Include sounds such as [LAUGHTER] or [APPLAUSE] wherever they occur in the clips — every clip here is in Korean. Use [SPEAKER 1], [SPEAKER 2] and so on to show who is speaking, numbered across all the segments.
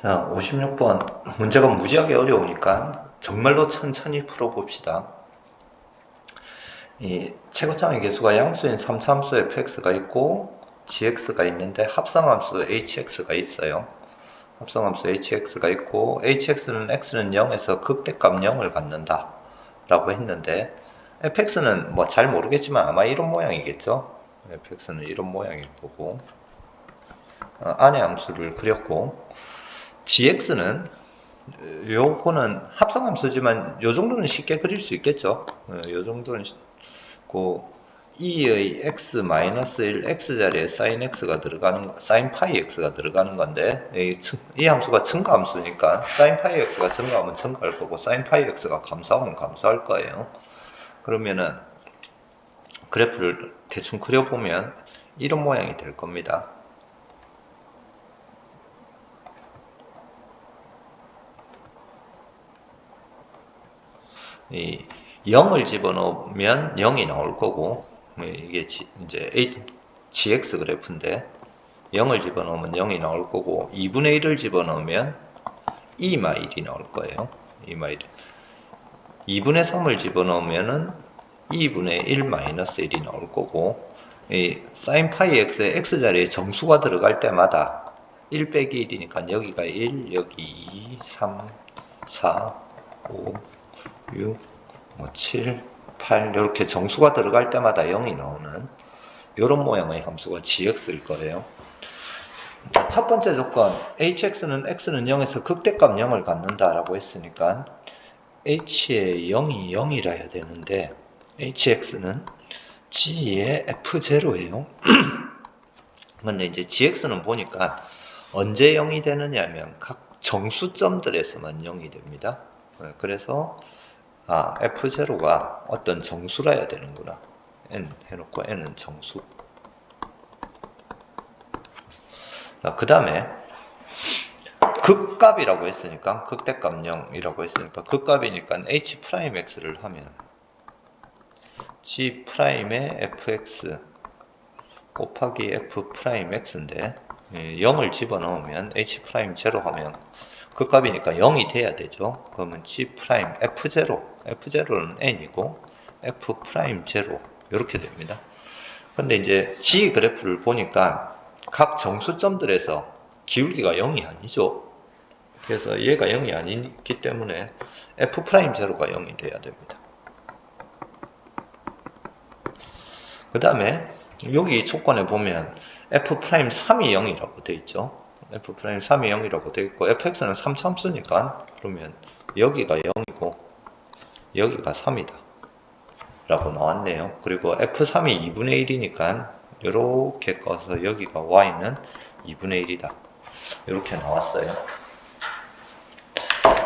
[SPEAKER 1] 자, 56번. 문제가 무지하게 어려우니까 정말로 천천히 풀어봅시다. 이 최고점의 개수가 양수인 3차함수 fx가 있고 gx가 있는데 합성함수 hx가 있어요. 합성함수 hx가 있고 hx는 x는 0에서 극대값 0을 갖는다 라고 했는데 fx는 뭐 잘 모르겠지만 아마 이런 모양이겠죠. fx는 이런 모양일 거고 어, 안의 함수를 그렸고 gx는 요거는 합성함수지만 요 정도는 쉽게 그릴 수 있겠죠. 어, 요 정도는 쉽- 그 2의 x-1 x자리에 sin x가 들어가는 sin 파이 x가 들어가는 건데 이, 증- 이 함수가 증가 함수니까 sin 파이 x가 증가하면 증가할 거고 sin 파이 x가 감소하면 감소할 거예요. 그러면은 그래프를 대충 그려보면 이런 모양이 될 겁니다. 이 0을 집어넣으면 0이 나올 거고 뭐 이게 지- 이제 GX 그래프인데 0을 집어넣으면 0이 나올 거고 2분의 1을 집어넣으면 2마 1이 나올 거예요. 2마 1. 2분의 3을 집어넣으면은 2분의 1 마이너스 1이 나올 거고 이 sin 파이 x의 x자리에 정수가 들어갈 때마다 1 빼기 1이니까 여기가 1, 여기 2, 3, 4, 5, 6, 뭐 7, 8 이렇게 정수가 들어갈 때마다 0이 나오는 이런 모양의 함수가 gx일 거예요. 자, 첫 번째 조건 hx는 x는 0에서 극대값 0을 갖는다라고 했으니까 h의 0이 0이라 해야 되는데 hx는 g의 f0예요. [CLEARS THROAT] 근데 이제 gx는 보니까 언제 0이 되느냐면 각 정수점들에서만 0이 됩니다. 네, 그래서 아, F0가 어떤 정수라 해야 되는구나. N 해놓고 N은 정수. 그 다음에 극값이라고 했으니까 극대값 0이라고 했으니까 극값이니까 H'X를 하면 G'의 fx 곱하기 f'x인데 0을 집어넣으면 H'0 하면 그 값이니까 0이 돼야 되죠. 그러면 G 프라임 F0, F0는 N이고 F 프라임 0 이렇게 됩니다. 근데 이제 G 그래프를 보니까 각 정수점들에서 기울기가 0이 아니죠. 그래서 얘가 0이 아니기 때문에 F 프라임 0가 0이 돼야 됩니다. 그 다음에 여기 조건에 보면 F 프라임 3이 0이라고 돼 있죠. F 프라임 3이 0이라고 되어 있고 fx는 3 참수니까 그러면 여기가 0이고 여기가 3이다. 라고 나왔네요. 그리고 f3이 2분의 1이니까 이렇게 꺼서 여기가 y는 2분의 1이다. 이렇게 나왔어요.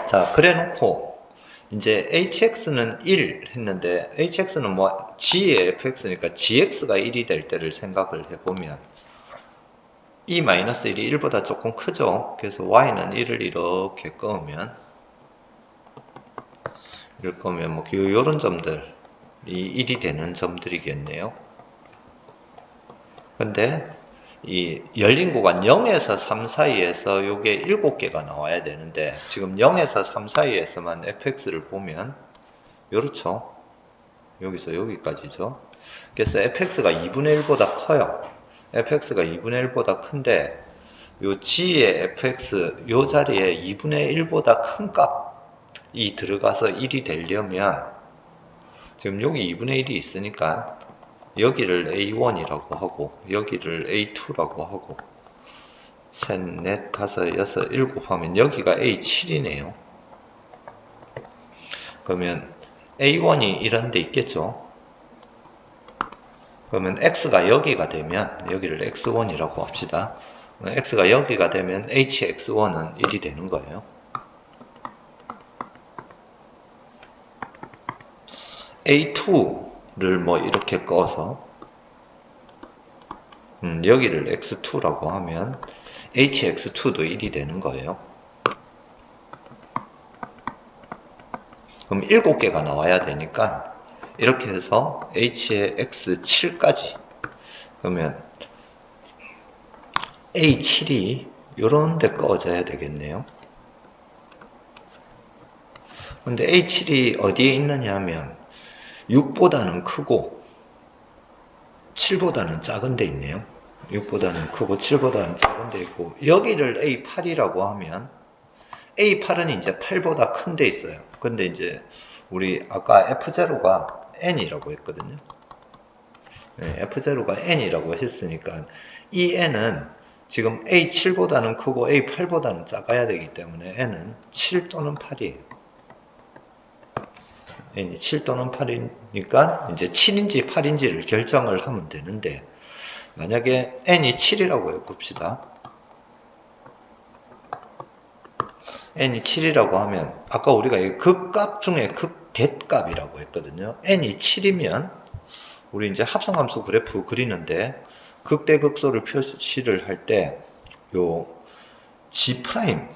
[SPEAKER 1] 자 그래 놓고 이제 hx는 1 했는데 hx는 뭐 g의 fx니까 gx가 1이 될 때를 생각을 해보면 이 마이너스 1이 1보다 조금 크죠. 그래서 y는 1을 이렇게 꺼면 이럴 거면 뭐 요런 점들이 1이 되는 점들이겠네요. 근데 이 열린 구간 0에서 3 사이에서 요게 7개가 나와야 되는데 지금 0에서 3 사이에서만 fx를 보면 요렇죠. 여기서 여기까지죠. 그래서 fx가 2분의 1보다 커요. Fx가 2분의 1보다 큰데 요 g의 fx 요 자리에 2분의 1보다 큰 값이 들어가서 1이 되려면 지금 여기 2분의 1이 있으니까 여기를 a1이라고 하고 여기를 a2라고 하고 셋, 넷, 다섯, 여섯, 일곱 하면 여기가 a7이네요. 그러면 a1이 이런 데 있겠죠. 그러면 x가 여기가 되면 여기를 x1이라고 합시다. x가 여기가 되면 hx1은 1이 되는 거예요. a2를 뭐 이렇게 꺼서 음, 여기를 x2라고 하면 hx2도 1이 되는 거예요. 그럼 7개가 나와야 되니까 이렇게 해서 h의 x7까지 그러면 a7이 요런 데 꺼져야 되겠네요. 근데 A7이 어디에 있느냐 하면 6보다는 크고 7보다는 작은 데 있네요. 6보다는 크고 7보다는 작은 데 있고 여기를 A8이라고 하면 A8은 이제 8보다 큰 데 있어요. 근데 이제 우리 아까 F0가 N이라고 했거든요. 네, F0가 N이라고 했으니까 이 N은 지금 A7보다는 크고 A8보다는 작아야 되기 때문에 N은 7 또는 8이에요. N이 7 또는 8이니까 이제 7인지 8인지를 결정을 하면 되는데 만약에 N이 7이라고 해봅시다. N이 7이라고 하면 아까 우리가 이 극값 중에 극 대값이라고 했거든요. N이 7이면 우리 이제 합성함수 그래프 그리는데 극대극소를 표시를 할 때 요 G 프라임이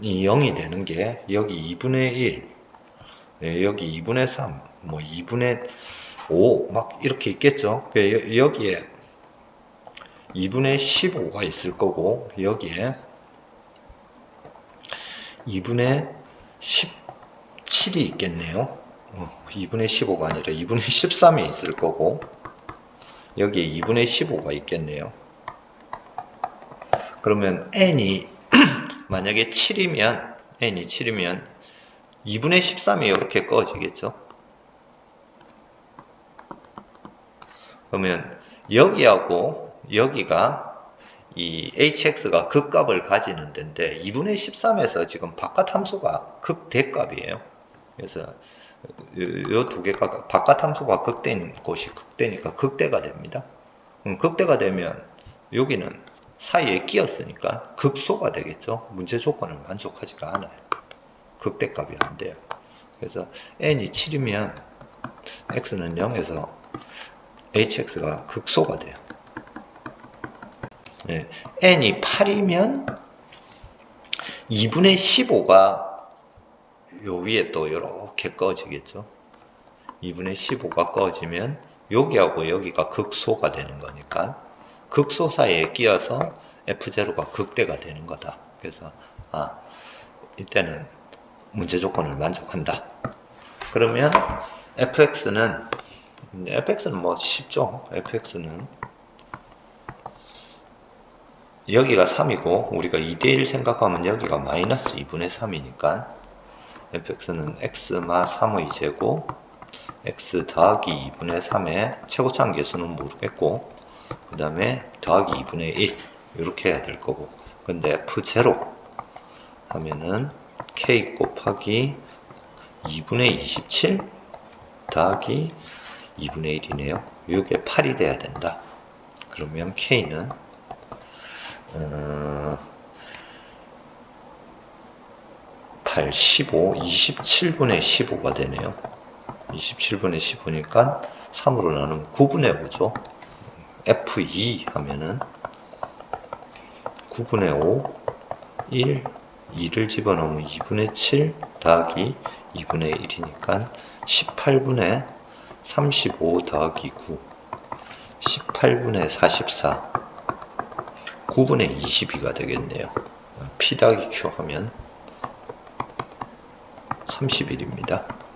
[SPEAKER 1] 0이 되는 게 여기 2분의 1, 네, 여기 2분의 3, 뭐 2분의 5 막 이렇게 있겠죠. 그 여기에 2분의 15가 있을 거고 여기에 2분의 17이 있겠네요. 어, 2분의 15가 아니라 2분의 13이 [LAUGHS] 있을 거고 여기에 2분의 15가 있겠네요. 그러면 n이 [CLEARS THROAT] 만약에 7이면 n이 7이면 2분의 13이 이렇게 꺼지겠죠. 그러면 여기하고 여기가 이 hx가 극값을 가지는 데인데 2분의 13에서 지금 바깥 함수가 극대값이에요. 그래서 이두 개가 바깥 함수가 극대인 곳이 극대니까 극대가 됩니다. 그럼 극대가 되면 여기는 사이에 끼었으니까 극소가 되겠죠. 문제 조건을 만족하지가 않아요. 극대값이 안 돼요. 그래서 n이 7이면 x는 0에서 hx가 극소가 돼요. 네. n이 8이면 2분의 15가 요 위에 또 이렇게 꺼지겠죠. 2분의 15가 꺼지면 여기하고 여기가 극소가 되는 거니까 극소 사이에 끼어서 F0가 극대가 되는 거다. 그래서 아 이때는 문제 조건을 만족한다. 그러면 fx는 fx는 뭐 쉽죠. fx는 여기가 3이고 우리가 2대1 생각하면 여기가 마이너스 2분의 3이니까 fx는 x마 3의 제곱 x 더하기 2분의 3의 최고차항 계수는 모르겠고 그 다음에 더하기 2분의 1 이렇게 해야 될 거고. 근데 f0 하면은 k 곱하기 2분의 27 더하기 2분의 1이네요. 이게 8이 돼야 된다. 그러면 k는 어, 8, 15, 27분의 15가 되네요. 27분의 15니까 3으로 나누면 9분의 5죠. F2 하면은 9분의 5, 1, 2를 집어넣으면 2분의 7 더하기 2분의 1이니까 18분의 35 더하기 9, 18분의 44, 9분의 22가 되겠네요. P 더하기 Q 하면 31입니다.